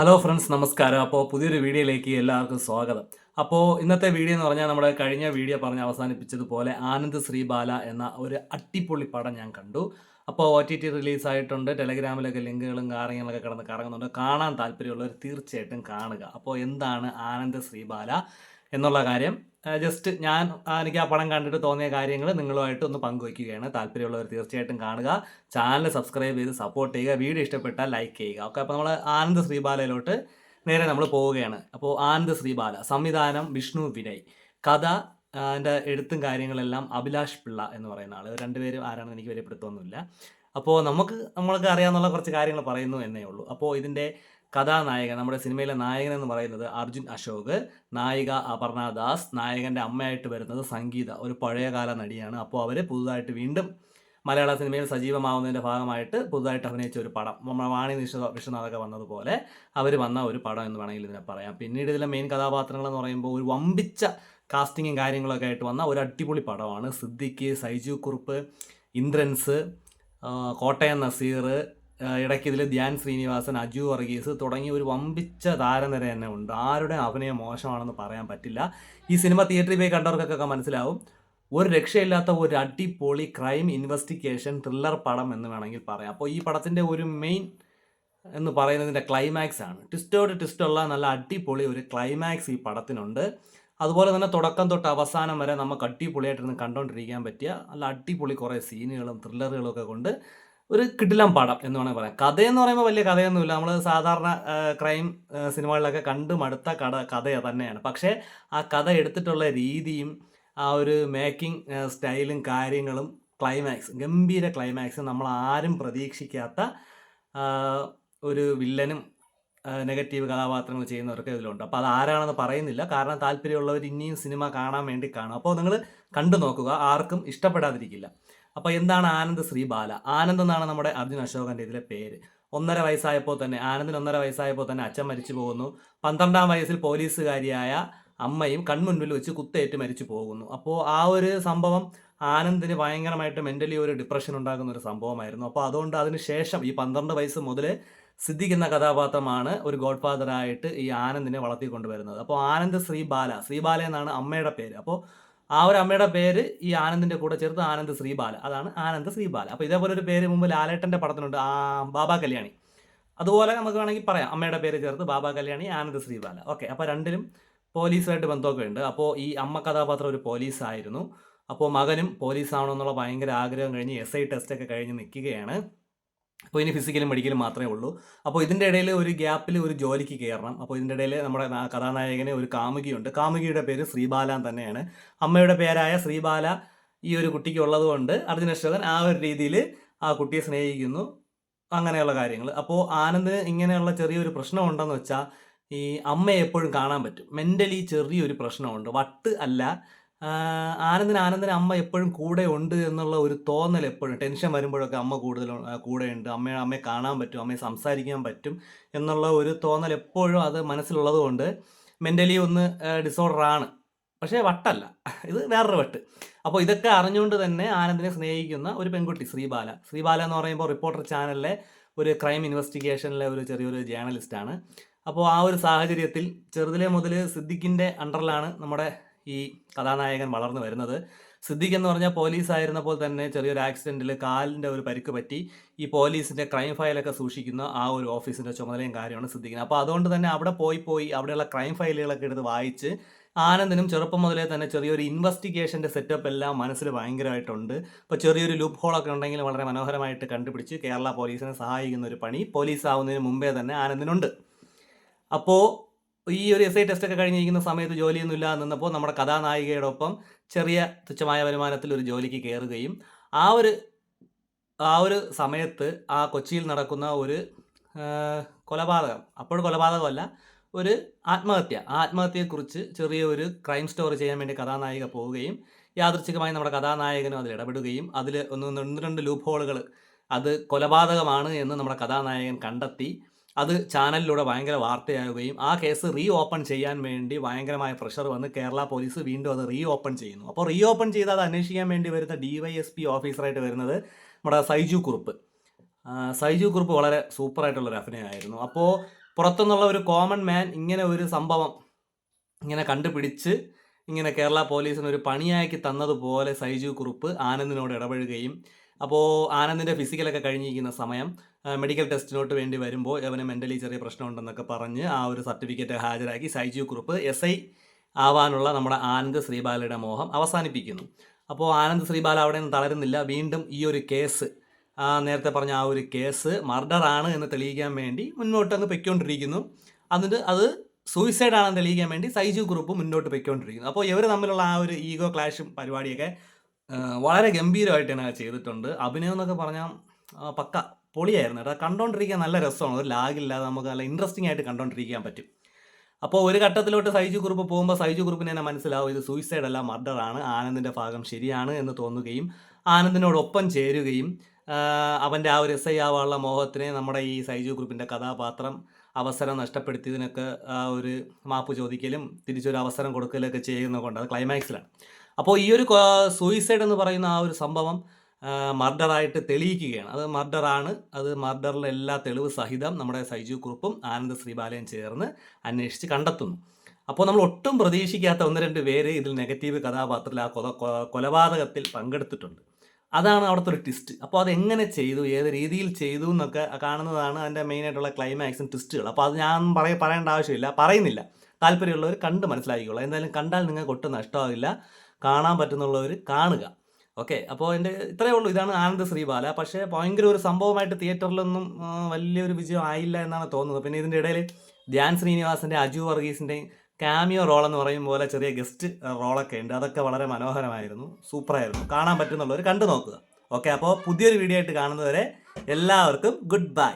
Hello friends നമസ്കാരം. അപ്പോൾ പുതിയൊരു വീഡിയോയിലേക്ക് എല്ലാവർക്കും സ്വാഗതം. അപ്പോൾ ഇന്നത്തെ വീഡിയോ എന്ന് പറഞ്ഞാൽ നമ്മുടെ കഴിഞ്ഞ വീഡിയോ പറഞ്ഞ് അവസാനിപ്പിച്ചതുപോലെ ആനന്ദ് ശ്രീബാല എന്ന ഒരു അട്ടിപ്പൊളി പടം ഞാൻ കണ്ടു. അപ്പോൾ ഒ ടി ടി റിലീസായിട്ടുണ്ട് ടെലഗ്രാമിലൊക്കെ ലിങ്കുകളും കാര്യങ്ങളൊക്കെ കിടന്ന് കറങ്ങുന്നുണ്ട്. കാണാൻ താല്പര്യമുള്ളവർ തീർച്ചയായിട്ടും കാണുക. അപ്പോൾ എന്താണ് ആനന്ദ് ശ്രീബാല? എന്നുള്ള കാര്യം. ജസ്റ്റ് ഞാൻ എനിക്ക് ആ പടം കണ്ടിട്ട് തോന്നിയ കാര്യങ്ങൾ നിങ്ങളുമായിട്ട് ഒന്ന് പങ്കുവയ്ക്കുകയാണ്. താല്പര്യമുള്ളവർ തീർച്ചയായിട്ടും കാണുക. ചാനൽ സബ്സ്ക്രൈബ് ചെയ്ത് സപ്പോർട്ട് ചെയ്യുക. വീഡിയോ ഇഷ്ടപ്പെട്ടാൽ ലൈക്ക് ചെയ്യുക. ഓക്കെ അപ്പോൾ നമ്മൾ ആനന്ദ് ശ്രീബാലയിലോട്ട് നേരെ നമ്മൾ പോവുകയാണ്. അപ്പോൾ ആനന്ദ് ശ്രീബാല സംവിധാനം വിഷ്ണു വിനയ് കഥ എന്റെ എഴുത്തും കാര്യങ്ങളെല്ലാം അഭിലാഷ് പിള്ള എന്ന് പറയുന്ന ആൾ രണ്ടുപേരും ആരാണെന്ന് എനിക്ക് വലിയ പിടുത്തമൊന്നുമില്ല. അപ്പോൾ നമുക്ക് നമ്മൾക്ക് അറിയാവുന്ന കുറച്ച് കാര്യങ്ങൾ പറയുന്നു എന്നേ ഉള്ളൂ. അപ്പോൾ ഇതിന്റെ കഥാനായകൻ നമ്മുടെ സിനിമയിലെ നായകൻ എന്ന് പറയുന്നത് അർജുൻ അശോക്. നായിക അപർണ ദാസ് നായകന്റെ അമ്മയായിട്ട് വരുന്നത് സംഗീത ഒരു പഴയകാല നടിയാണ്. അപ്പോൾ അവർ പുതുതായിട്ട് വീണ്ടും മലയാള സിനിമയിൽ സജീവമാവുന്നതിന്റെ ഭാഗമായിട്ട് പുതുതായിട്ട് അഭിനയിച്ച ഒരു പടം നമ്മുടെ വാണി നിഷ വിശ്വനാഥൊക്കെ വന്നതുപോലെ അവർ വന്ന ഒരു പടം എന്ന് വേണമെങ്കിൽ ഇതിനെ പറയാം. പിന്നീട് ഇതിലെ മെയിൻ കഥാപാത്രങ്ങൾ എന്ന് പറയുമ്പോൾ ഒരു വമ്പിച്ച കാസ്റ്റിങ്ങും കാര്യങ്ങളൊക്കെ ആയിട്ട് വന്ന ഒരു അടിപൊളി പടമാണ്. സിദ്ദിഖ് സൈജു കുറുപ്പ് ഇന്ദ്രൻസ് കോട്ടയം നസീർ ആ, ഇടയ്ക്ക് ഇതിൽ ധ്യാൻ ശ്രീനിവാസൻ അജു വർഗീസ് തുടങ്ങിയ ഒരു വമ്പിച്ച താരനിര തന്നെ ഉണ്ട്. ആരുടെ അഭിനയം മോശമാണെന്ന് പറയാൻ പറ്റില്ല. ഈ സിനിമ തിയേറ്ററിൽ പോയി കണ്ടവർക്കൊക്കെ മനസ്സിലാവും. ഒരു രക്ഷയില്ലാത്ത ഒരു അടിപൊളി ക്രൈം ഇൻവെസ്റ്റിഗേഷൻ ത്രില്ലർ പടം എന്ന് വേണമെങ്കിൽ പറയാം. അപ്പോൾ ഈ പടത്തിന്റെ ഒരു മെയിൻ എന്ന് പറയുന്നതിന്റെ ക്ലൈമാക്സ് ആണ്. ട്വിസ്റ്റോട് ട്വിസ്റ്റുള്ള നല്ല അടിപൊളി ഒരു ക്ലൈമാക്സ് ഈ പടത്തിനുണ്ട്. അതുപോലെ തന്നെ തുടക്കം തൊട്ട് അവസാനം വരെ നമുക്ക് അടിപൊളിയായിട്ടിരുന്ന് കണ്ടുകൊണ്ടിരിക്കാൻ പറ്റിയ നല്ല അടിപൊളി കുറേ സീനുകളും ത്രില്ലറുകളും ഒക്കെ കൊണ്ട് ഒരു കിടിലം പടം എന്ന് വേണമെങ്കിൽ പറയാം. കഥയെന്ന് പറയുമ്പോൾ വലിയ കഥയൊന്നുമില്ല. നമ്മൾ സാധാരണ ക്രൈം സിനിമകളിലൊക്കെ കണ്ടു മടുത്ത കട കഥ തന്നെയാണ്. പക്ഷേ ആ കഥ എടുത്തിട്ടുള്ള രീതിയും ആ ഒരു മേക്കിംഗ് സ്റ്റൈലും കാര്യങ്ങളും ക്ലൈമാക്സ് ഗംഭീര ക്ലൈമാക്സ് നമ്മൾ ആരും പ്രതീക്ഷിക്കാത്ത ഒരു വില്ലനും നെഗറ്റീവ് കഥാപാത്രങ്ങൾ ചെയ്യുന്നവർക്ക് ഇതിലുണ്ട്. അപ്പോൾ അത് ആരാണെന്ന് പറയുന്നില്ല. കാരണം താല്പര്യമുള്ളവർ ഇനിയും സിനിമ കാണാൻ വേണ്ടി കാണും. അപ്പോൾ നിങ്ങൾ കണ്ടു നോക്കുക. ആർക്കും ഇഷ്ടപ്പെടാതിരിക്കില്ല. അപ്പോൾ എന്താണ് ആനന്ദ് ശ്രീബാല ആനന്ദ് എന്നാണ് നമ്മുടെ അർജുൻ അശോകന്റെ ഇതിലെ പേര്. ഒന്നര വയസ്സായപ്പോൾ തന്നെ ആനന്ദിന് ഒന്നര വയസ്സായപ്പോൾ തന്നെ അച്ഛൻ മരിച്ചു പോകുന്നു. പന്ത്രണ്ടാം വയസ്സിൽ പോലീസുകാരിയായ അമ്മയും കൺമുൻപിൽ വെച്ച് കുത്തേറ്റ് മരിച്ചു പോകുന്നു. അപ്പോൾ ആ ഒരു സംഭവം ആനന്ദിന് ഭയങ്കരമായിട്ട് മെന്റലി ഒരു ഡിപ്രഷൻ ഉണ്ടാകുന്ന ഒരു സംഭവമായിരുന്നു. അപ്പോൾ അതുകൊണ്ട് അതിന് ശേഷം ഈ പന്ത്രണ്ട് വയസ്സ് മുതൽ സിദ്ദിഖ് എന്ന കഥാപാത്രമാണ് ഒരു ഗോഡ് ഫാദറായിട്ട് ഈ ആനന്ദിനെ വളർത്തിക്കൊണ്ടുവരുന്നത്. അപ്പോൾ ആനന്ദ് ശ്രീബാല ശ്രീബാല എന്നാണ് അമ്മയുടെ പേര്. അപ്പോൾ ആ ഒരു അമ്മയുടെ പേര് ഈ ആനന്ദിന്റെ കൂടെ ചേർത്ത് ആനന്ദ് ശ്രീബാല. അതാണ് ആനന്ദ് ശ്രീബാല. അപ്പോൾ ഇതേപോലെ ഒരു പേര് മുമ്പ് ലാലേട്ടന്റെ പടത്തിനുണ്ട് ആ ബാബാ കല്യാണി. അതുപോലെ നമുക്ക് വേണമെങ്കിൽ പറയാം അമ്മയുടെ പേര് ചേർത്ത് ബാബാ കല്യാണി ആനന്ദ് ശ്രീബാല. ഓക്കെ അപ്പോൾ രണ്ടിലും പോലീസുമായിട്ട് ബന്ധമൊക്കെ ഉണ്ട്. അപ്പോൾ ഈ അമ്മ കഥാപാത്രം ഒരു പോലീസായിരുന്നു. അപ്പോൾ മകനും പോലീസ് ആവണമെന്നുള്ള ഭയങ്കര ആഗ്രഹം കഴിഞ്ഞ് എസ് ഐ ടെസ്റ്റ് ഒക്കെ കഴിഞ്ഞ് നിൽക്കുകയാണ്. അപ്പോൾ ഇനി ഫിസിക്കലും മെഡിക്കലും മാത്രമേ ഉള്ളൂ. അപ്പോൾ ഇതിന്റെ ഇടയിൽ ഒരു ഗ്യാപ്പിൽ ഒരു ജോലിക്ക് കയറണം. അപ്പോൾ ഇതിന്റെ ഇടയിൽ നമ്മുടെ കഥാനായകന് ഒരു കാമുകിയുണ്ട്. കാമുകിയുടെ പേര് ശ്രീബാല തന്നെയാണ്. അമ്മയുടെ പേരായ ശ്രീബാല ഈ ഒരു കുട്ടിക്ക് ഉള്ളതുകൊണ്ട് അർജുന അശോകൻ ആ ഒരു രീതിയിൽ ആ കുട്ടിയെ സ്നേഹിക്കുന്നു. അങ്ങനെയുള്ള കാര്യങ്ങൾ. അപ്പോൾ ആനന്ദിന് ഇങ്ങനെയുള്ള ചെറിയൊരു പ്രശ്നം ഉണ്ടെന്ന് വെച്ചാൽ ഈ അമ്മയെ എപ്പോഴും കാണാൻ പറ്റും. മെന്റലി ചെറിയൊരു പ്രശ്നമുണ്ട്. വട്ട് അല്ല. ആനന്ദിന് ആനന്ദിന് അമ്മ എപ്പോഴും കൂടെ ഉണ്ട് എന്നുള്ള ഒരു തോന്നൽ എപ്പോഴും ടെൻഷൻ വരുമ്പോഴൊക്കെ അമ്മ കൂടുതൽ കൂടെ ഉണ്ട്. അമ്മയെ അമ്മയെ കാണാൻ പറ്റും അമ്മയെ സംസാരിക്കാൻ പറ്റും എന്നുള്ള ഒരു തോന്നൽ എപ്പോഴും അത് മനസ്സിലുള്ളത് കൊണ്ട് മെന്റലി ഒന്ന് ഡിസോർഡർ ആണ്. പക്ഷേ വട്ടല്ല. ഇത് വേറൊരു വട്ട്. അപ്പോൾ ഇതൊക്കെ അറിഞ്ഞുകൊണ്ട് തന്നെ ആനന്ദിനെ സ്നേഹിക്കുന്ന ഒരു പെൺകുട്ടി ശ്രീബാല. ശ്രീബാല എന്ന് പറയുമ്പോൾ റിപ്പോർട്ടർ ചാനലിലെ ഒരു ക്രൈം ഇൻവെസ്റ്റിഗേഷനിലെ ഒരു ചെറിയൊരു ജേർണലിസ്റ്റാണ് അപ്പോൾ ആ ഒരു സാഹചര്യത്തിൽ ചെറുതിലെ മുതൽ സിദ്ദിഖിന്റെ അണ്ടറിലാണ് നമ്മുടെ ഈ കഥാനായകൻ വളർന്നു വരുന്നത്. സിദ്ദിഖ് എന്ന് പറഞ്ഞാൽ പോലീസ് ആയിരുന്നപ്പോൾ തന്നെ ചെറിയൊരു ആക്സിഡന്റിൽ കാലിന്റെ ഒരു പരിക്ക് പറ്റി. ഈ പോലീസിന്റെ ക്രൈം ഫയലൊക്കെ സൂക്ഷിക്കുന്ന ആ ഒരു ഓഫീസിന്റെ ചുമതലയും കാര്യമാണ് സിദ്ദിഖിന്. അപ്പോൾ അതുകൊണ്ട് തന്നെ അവിടെ പോയി പോയി അവിടെയുള്ള ക്രൈം ഫയലുകളൊക്കെ എടുത്ത് വായിച്ച് ആനന്ദിനും ചെറുപ്പം മുതലേ തന്നെ ചെറിയൊരു ഇൻവെസ്റ്റിഗേഷന്റെ സെറ്റപ്പ് എല്ലാം മനസ്സിൽ ഭയങ്കരമായിട്ടുണ്ട്. ഇപ്പോൾ ചെറിയൊരു ലൂപ്പ് ഹോളൊക്കെ ഉണ്ടെങ്കിൽ വളരെ മനോഹരമായിട്ട് കണ്ടുപിടിച്ച് കേരള പോലീസിനെ സഹായിക്കുന്ന ഒരു പണി പോലീസ് ആവുന്നതിന് മുമ്പേ തന്നെ ആനന്ദിനുണ്ട്. അപ്പോൾ ഈ ഒരു എസ് ഐ ടെസ്റ്റ് ഒക്കെ കഴിഞ്ഞിരിക്കുന്ന സമയത്ത് ജോലിയൊന്നും ഇല്ലാതെ നിന്നപ്പോൾ നമ്മുടെ കഥാനായികയുടെ ഒപ്പം ചെറിയ തുച്ഛമായ വരുമാനത്തിൽ ഒരു ജോലിക്ക് കയറുകയും ആ ഒരു ആ ഒരു സമയത്ത് ആ കൊച്ചിയിൽ നടക്കുന്ന ഒരു കൊലപാതകം അപ്പോൾ കൊലപാതകമല്ല ഒരു ആത്മഹത്യ. ആ ആത്മഹത്യയെക്കുറിച്ച് ചെറിയ ഒരു ക്രൈം സ്റ്റോറി ചെയ്യാൻ വേണ്ടി കഥാനായിക പോവുകയും യാദൃച്ഛികമായി നമ്മുടെ കഥാനായകനും അതിൽ ഇടപെടുകയും അതിൽ ഒന്ന് ഒന്ന് രണ്ട് ലൂപ്പ് ഹോളുകൾ അത് കൊലപാതകമാണ് എന്ന് നമ്മുടെ കഥാനായകൻ കണ്ടെത്തി. അത് ചാനലിലൂടെ ഭയങ്കര വാർത്തയാവുകയും ആ കേസ് റീ ഓപ്പൺ ചെയ്യാൻ വേണ്ടി ഭയങ്കരമായ പ്രഷർ വന്ന് കേരള പോലീസ് വീണ്ടും അത് റീ ഓപ്പൺ ചെയ്യുന്നു. അപ്പോൾ റീ ഓപ്പൺ ചെയ്ത് അത് അന്വേഷിക്കാൻ വേണ്ടി വരുന്ന ഡി വൈ എസ് പി ഓഫീസറായിട്ട് വരുന്നത് നമ്മുടെ സൈജു കുറുപ്പ്. സൈജു കുറുപ്പ് വളരെ സൂപ്പറായിട്ടുള്ളൊരു അഭിനയമായിരുന്നു അപ്പോൾ പുറത്തുനിന്നുള്ള ഒരു കോമൺ മാൻ ഇങ്ങനെ ഒരു സംഭവം ഇങ്ങനെ കണ്ടുപിടിച്ച് ഇങ്ങനെ കേരള പോലീസിന് ഒരു പണിയാക്കി തന്നതുപോലെ സൈജു കുറുപ്പ് ആനന്ദിനോട് ഇടപഴകുകയും അപ്പോൾ ആനന്ദിന്റെ ഫിസിക്കലൊക്കെ കഴിഞ്ഞിരിക്കുന്ന സമയം മെഡിക്കൽ ടെസ്റ്റിനോട്ട് വേണ്ടി വരുമ്പോൾ അവന് മെന്റലി ചെറിയ പ്രശ്നമുണ്ടെന്നൊക്കെ പറഞ്ഞ് ആ ഒരു സർട്ടിഫിക്കറ്റ് ഹാജരാക്കി സൈജു കുറുപ്പ് എസ് ഐ ആവാനുള്ള നമ്മുടെ ആനന്ദ് ശ്രീബാലയുടെ മോഹം അവസാനിപ്പിക്കുന്നു. അപ്പോൾ ആനന്ദ് ശ്രീബാല അവിടെ നിന്ന് തളരുന്നില്ല. വീണ്ടും ഈ ഒരു കേസ് നേരത്തെ പറഞ്ഞ ആ ഒരു കേസ് മർഡർ ആണ് എന്ന് തെളിയിക്കാൻ വേണ്ടി മുന്നോട്ട് അങ്ങ് പൊയ്ക്കൊണ്ടിരിക്കുന്നു. എന്നിട്ട് അത് സൂയിസൈഡ് ആണെന്ന് തെളിയിക്കാൻ വേണ്ടി സൈജു ഗ്രൂപ്പ് മുന്നോട്ട് പൊയ്ക്കൊണ്ടിരിക്കുന്നു. അപ്പോൾ ഇവർ തമ്മിലുള്ള ആ ഒരു ഈഗോ ക്ലാഷും പരിപാടിയൊക്കെ വളരെ ഗംഭീരമായിട്ട് തന്നെ ചെയ്തിട്ടുണ്ട്. അഭിനയം എന്നൊക്കെ പറഞ്ഞാൽ പക്ക പൊളിയായിരുന്നു. കേട്ടോ കണ്ടോണ്ടിരിക്കാൻ നല്ല രസമാണ്. ഒരു ലാഗില്ലാതെ നമുക്ക് നല്ല ഇൻട്രസ്റ്റിംഗ് ആയിട്ട് കണ്ടോണ്ടിരിക്കാൻ പറ്റും. അപ്പോൾ ഒരു ഘട്ടത്തിലോട്ട് സൈജു ഗ്രൂപ്പ് പോകുമ്പോൾ സൈജു കുറിപ്പിന് തന്നെ മനസ്സിലാവും ഇത് സൂയിസൈഡ് അല്ല മർഡറാണ് ആനന്ദിന്റെ ഭാഗം ശരിയാണ് എന്ന് തോന്നുകയും ആനന്ദിനോടൊപ്പം ചേരുകയും അവന്റെ ആ ഒരു എസ് ഐ ആവാനുള്ള മോഹത്തിനെ നമ്മുടെ ഈ സൈജു ഗ്രൂപ്പിന്റെ കഥാപാത്രം അവസരം നഷ്ടപ്പെടുത്തിയതിനൊക്കെ ആ ഒരു മാപ്പ് ചോദിക്കലും തിരിച്ചൊരു അവസരം കൊടുക്കലൊക്കെ ചെയ്യുന്നത് കൊണ്ട് അത് ക്ലൈമാക്സിലാണ് അപ്പോൾ ഈ ഒരു സൂയിസൈഡ് എന്ന് പറയുന്ന ആ ഒരു സംഭവം മർഡറായിട്ട് തെളിയിക്കുകയാണ്. അത് മർഡറാണ്. അത് മർഡറിലെ എല്ലാ തെളിവ് സഹിതം നമ്മുടെ സൈജു കുറുപ്പും ആനന്ദ് ശ്രീബാലയും ചേർന്ന് അന്വേഷിച്ച് കണ്ടെത്തുന്നു. അപ്പോൾ നമ്മൾ ഒട്ടും പ്രതീക്ഷിക്കാത്ത ഒന്ന് രണ്ട് പേര് ഇതിൽ നെഗറ്റീവ് കഥാപാത്രത്തിൽ ആ കൊല കൊലപാതകത്തിൽ പങ്കെടുത്തിട്ടുണ്ട്. അതാണ് അവിടുത്തെ ഒരു ട്വിസ്റ്റ് അപ്പോൾ അതെങ്ങനെ ചെയ്തു? ഏത് രീതിയിൽ ചെയ്തു എന്നൊക്കെ കാണുന്നതാണ് അതിന്റെ മെയിനായിട്ടുള്ള ക്ലൈമാക്സും ട്വിസ്റ്റുകൾ അപ്പോൾ അത് ഞാൻ പറയ പറയേണ്ട ആവശ്യമില്ല. പറയുന്നില്ല. താല്പര്യമുള്ളവർ കണ്ട് മനസ്സിലാക്കിക്കോളൂ. എന്തായാലും കണ്ടാൽ നിങ്ങൾക്ക് ഒട്ടും നഷ്ടമാകില്ല കാണാൻ പറ്റുന്നുള്ളവർ കാണുക. ഓക്കെ അപ്പോൾ എന്റെ ഇത്രയേ ഉള്ളൂ. ഇതാണ് ആനന്ദ് ശ്രീബാല. പക്ഷേ ഭയങ്കര ഒരു സംഭവമായിട്ട് തിയേറ്ററിലൊന്നും വലിയൊരു വിജയം ആയില്ല എന്നാണ് തോന്നുന്നത്. പിന്നെ ഇതിന്റെ ഇടയിൽ ധ്യാൻ ശ്രീനിവാസിന്റെ അജു വർഗീസിന്റെയും കാമിയോ റോൾ എന്ന് പറയും പോലെ ചെറിയ ഗസ്റ്റ് റോളൊക്കെ ഉണ്ട്. അതൊക്കെ വളരെ മനോഹരമായിരുന്നു. സൂപ്പറായിരുന്നു. കാണാൻ പറ്റുന്നുള്ളവർ കണ്ടു നോക്കുക. ഓക്കെ അപ്പോൾ പുതിയൊരു വീഡിയോ ആയിട്ട് കാണുന്നവരെ എല്ലാവർക്കും ഗുഡ് ബൈ.